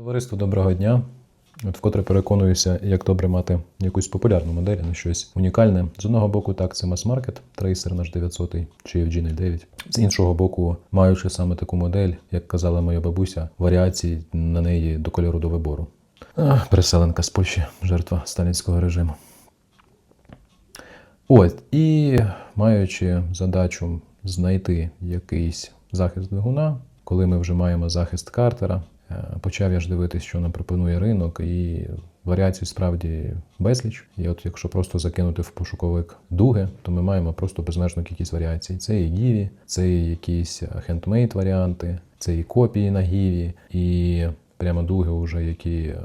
Товариство, доброго дня. От вкотре переконуюся, як добре мати якусь популярну модель, а не щось унікальне. З одного боку, так, це мас-маркет, трейсер наш 900 чи FG09. З іншого боку, маючи саме таку модель, як казала моя бабуся, варіацій на неї до кольору до вибору. Ах, переселенка з Польщі, жертва сталінського режиму. От, і маючи задачу знайти якийсь захист двигуна, коли ми вже маємо захист картера, почав я ж дивитись, що нам пропонує ринок, і варіацій справді безліч. І от якщо просто закинути в пошуковик дуги, то ми маємо просто безмежну кількість варіацій. Це і гіві, це і якісь хендмейд варіанти, це і копії на гіві, і прямо дуги, вже які е,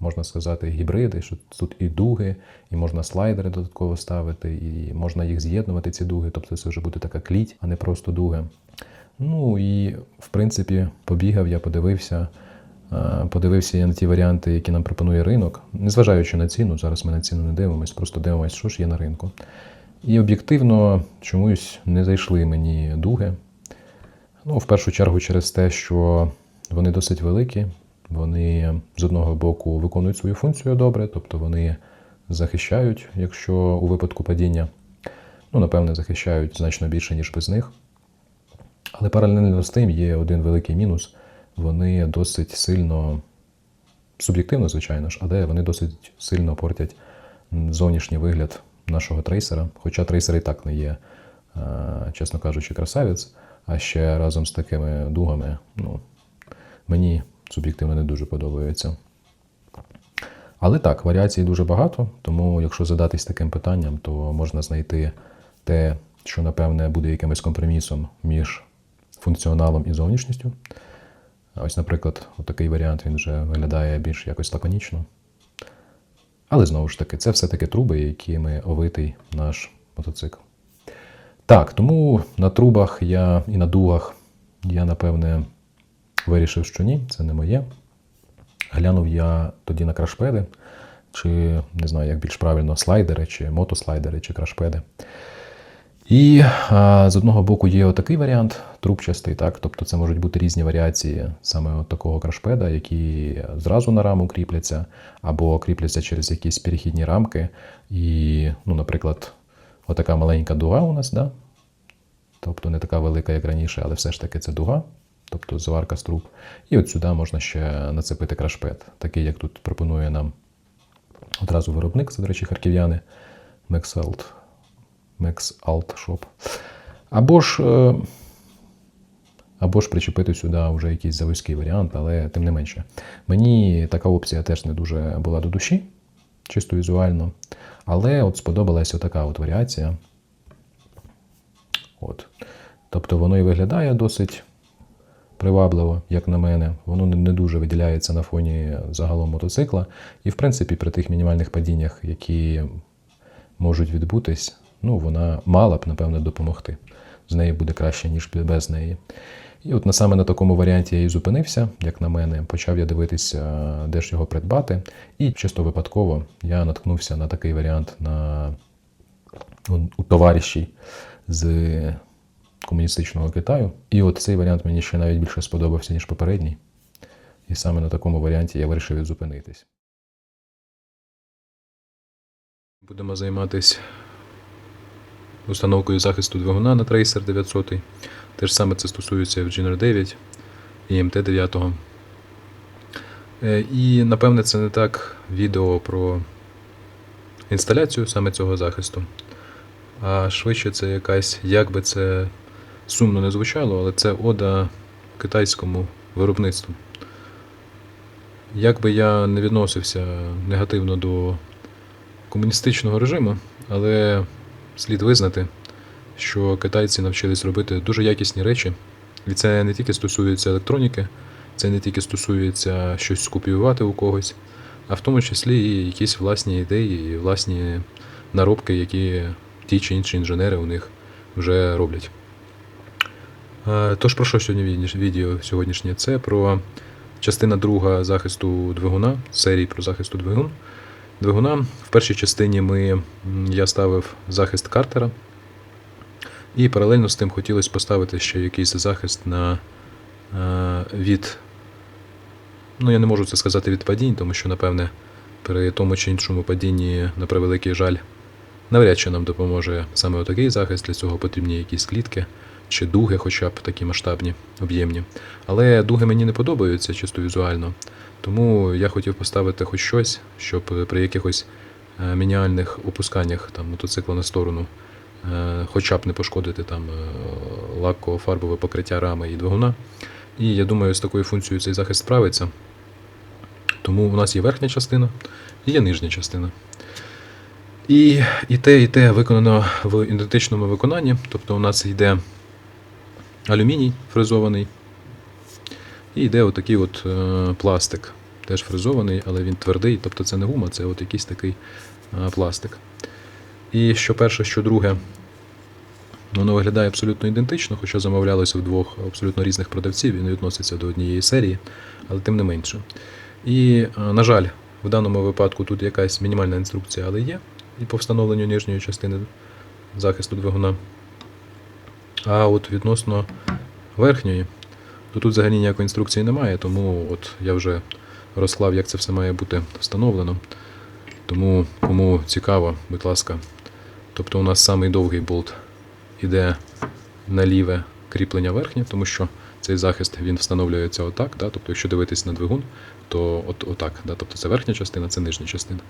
можна сказати, гібриди, що тут і дуги, і можна слайдери додатково ставити, і можна їх з'єднувати, ці дуги. Тобто це вже буде така кліть, а не просто дуги. Ну і в принципі побігав, я подивився. Е, Подивився я на ті варіанти, які нам пропонує ринок, незважаючи на ціну, зараз ми на ціну не дивимося, просто дивимося, що ж є на ринку. І об'єктивно чомусь не зайшли мені дуги. Ну, в першу чергу, через те, що вони досить великі, вони з одного боку виконують свою функцію добре, тобто вони захищають, якщо у випадку падіння, ну, напевне, захищають значно більше, ніж без них. Але паралельно з тим є один великий мінус. Вони досить сильно, суб'єктивно, звичайно ж, але вони досить сильно портять зовнішній вигляд нашого трейсера. Хоча трейсер і так не є, е, чесно кажучи, красавець, а ще разом з такими дугами, ну, мені суб'єктивно не дуже подобається. Але так, варіацій дуже багато, тому якщо задатись таким питанням, то можна знайти те, що напевне буде якимось компромісом між функціоналом і зовнішністю. Ось, наприклад, такий варіант він вже виглядає більш якось лаконічно. Але знову ж таки, це все-таки труби, якими овитий наш мотоцикл. Так, тому на трубах я і на дугах я, напевне, вирішив, що ні, це не моє. Глянув я тоді на крашпеди, чи не знаю, як більш правильно, слайдери, чи мотослайдери, чи крашпеди. І а, з одного боку є отакий варіант, трубчастий, так, тобто це можуть бути різні варіації саме от такого крашпеда, які зразу на раму кріпляться, або кріпляться через якісь перехідні рамки. І, ну, наприклад, отака маленька дуга у нас, да? тобто не така велика, як раніше, але все ж таки це дуга, тобто зварка з труб. І от сюди можна ще нацепити крашпед, такий, як тут пропонує нам одразу виробник, це, до речі, харків'яни Mexalt. Max Alt Shop. Або ж, е, або ж причепити сюди вже якийсь заводський варіант, але тим не менше. Мені така опція теж не дуже була до душі, чисто візуально. Але от сподобалася така от варіація. От. Тобто воно і виглядає досить привабливо, як на мене. Воно не- не дуже виділяється на фоні загалом мотоцикла. І, в принципі, при тих мінімальних падіннях, які можуть відбутись, ну, вона мала б, напевно, допомогти. З нею буде краще, ніж без неї. І от на саме на такому варіанті я і зупинився, як на мене. Почав я дивитися, де ж його придбати. І чисто випадково я наткнувся на такий варіант на у, у товариші з комуністичного Китаю. І от цей варіант мені ще навіть більше сподобався, ніж попередній. І саме на такому варіанті я вирішив зупинитись. Будемо займатися установкою захисту двигуна на Tracer 900. Те ж саме це стосується FGNR 9 і MT9. Е, І напевне це не так відео про інсталяцію саме цього захисту. А швидше це якась, як би це сумно не звучало, але це ода китайському виробництву. Як би я не відносився негативно до комуністичного режиму, але слід визнати, що китайці навчились робити дуже якісні речі. І це не тільки стосується електроніки, це не тільки стосується щось скопіювати у когось, а в тому числі і якісь власні ідеї, і власні наробки, які ті чи інші інженери у них вже роблять. Е, Тож про що сьогодні відео сьогоднішнє? Це про частина друга захисту двигуна, серії про захисту двигун. Двигуна. В першій частині ми, я ставив захист картера. І паралельно з тим хотілося поставити ще якийсь захист на, е, від Ну, я не можу це сказати від падінь, тому що, напевне, при тому чи іншому падінні, на превеликий жаль, навряд чи нам допоможе саме отакий захист. Для цього потрібні якісь клітки чи дуги, хоча б такі масштабні, об'ємні. Але дуги мені не подобаються чисто візуально. Тому я хотів поставити хоч щось, щоб при якихось е, мініальних опусканнях там, мотоцикла на сторону, е, хоча б не пошкодити там е, лакко-фарбове покриття рами і двигуна. І я думаю, з такою функцією цей захист справиться. Тому у нас є верхня частина і є нижня частина. І, і те, і те виконано в ідентичному виконанні. Тобто у нас йде алюміній фрезований, і йде отакий от е, пластик, теж фрезований, але він твердий, тобто це не гума, це от якийсь такий е, пластик. І що перше, що друге, воно виглядає абсолютно ідентично, хоча замовлялося в двох абсолютно різних продавців і не відноситься до однієї серії, але тим не менше. І, е, на жаль, в даному випадку тут якась мінімальна інструкція, але є, і по встановленню нижньої частини захисту двигуна. А от відносно верхньої, то тут взагалі ніякої інструкції немає, тому от я вже розклав, як це все має бути встановлено. Тому кому цікаво, будь ласка. Тобто у нас самий довгий болт іде на ліве кріплення верхнє, тому що цей захист він встановлюється отак. Да? Тобто, якщо дивитись на двигун, то от, отак. Да? Тобто це верхня частина, це нижня частина.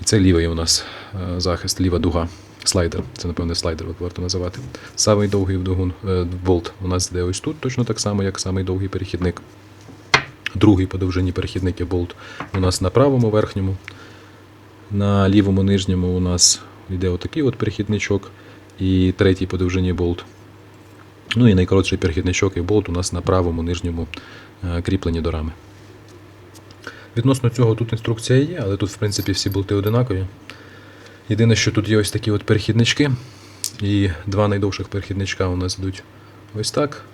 І це лівий у нас е, захист, ліва дуга. Слайдер. Це, напевне, слайдер от варто називати. Самий довгий двигун, е, болт у нас йде ось тут, точно так само, як самий довгий перехідник. Другий по довжині перехідник є болт у нас на правому верхньому. На лівому нижньому у нас йде отакий от перехідничок. І третій по довжині болт. Ну і найкоротший перехідничок і болт у нас на правому нижньому е, кріпленні до рами. Відносно цього тут інструкція є, але тут, в принципі, всі болти одинакові. Єдине, що тут є ось такі от перехіднички. І два найдовших перехідничка у нас йдуть ось так.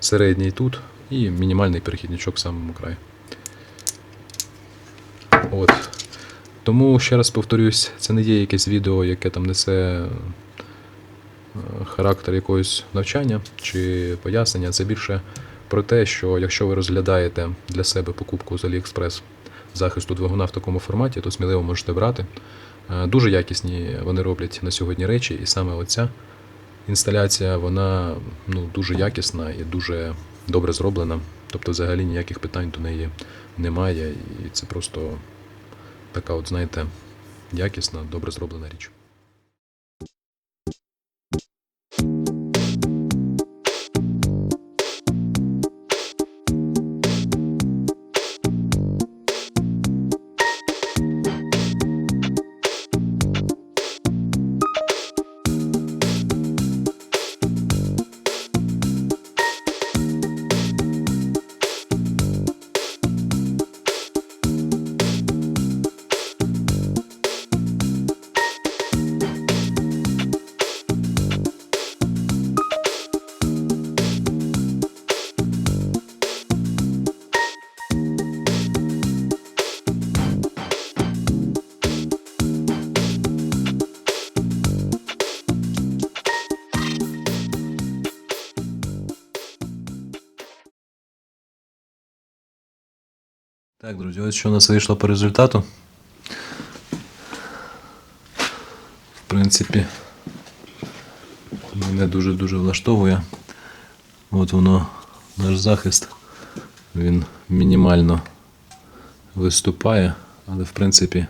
Середній тут і мінімальний перехідничок в самому краї. От. Тому ще раз повторюсь, це не є якесь відео, яке там несе е, характер якогось навчання чи пояснення. Це більше про те, що якщо ви розглядаєте для себе покупку з AliExpress захисту двигуна в такому форматі, то сміливо можете брати. Е, Дуже якісні вони роблять на сьогодні речі, і саме оця інсталяція вона ну, дуже якісна і дуже добре зроблена. Тобто, взагалі ніяких питань до неї немає. І це просто така, от, знаєте, якісна, добре зроблена річ. Так, друзі, ось що у нас вийшло по результату. В принципі, мене дуже-дуже влаштовує. От воно, наш захист, він мінімально виступає, але в принципі,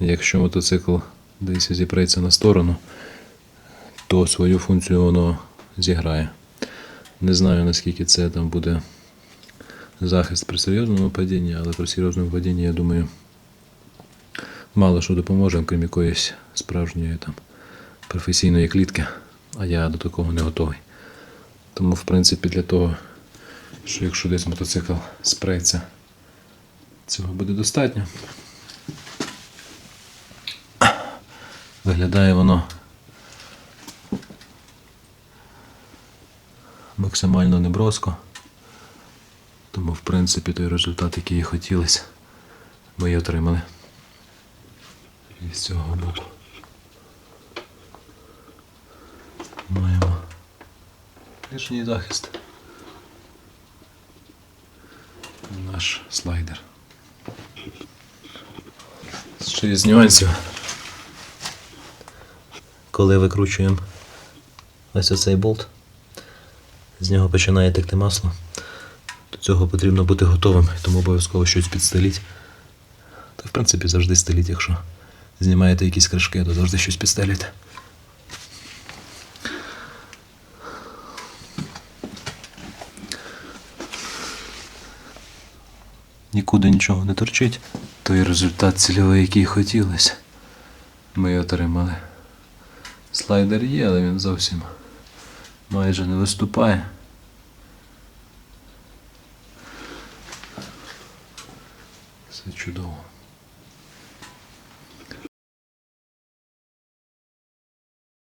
якщо мотоцикл десь зіпреться на сторону, то свою функцію воно зіграє. Не знаю, наскільки це там буде захист при серйозному падінні, але при серйозному падінні, я думаю, мало що допоможе, крім якоїсь справжньої там професійної клітки, а я до такого не готовий. Тому, в принципі, для того, що якщо десь мотоцикл спреться, цього буде достатньо. Виглядає воно максимально неброско. Тому, в принципі, той результат, який хотілося, ми і отримали. І з цього боку. Маємо нижній захист. Наш наш слайдер. Ще із нюансів. Коли викручуємо ось оцей болт, з нього починає текти масло. Цього потрібно бути готовим, тому обов'язково щось підстеліть. Та в принципі завжди стеліть, якщо знімаєте якісь кришки, то завжди щось підстеліть. Нікуди нічого не торчить. Той результат цільовий, який хотілося. Ми отримали. Слайдер є, але він зовсім майже не виступає. Чудово.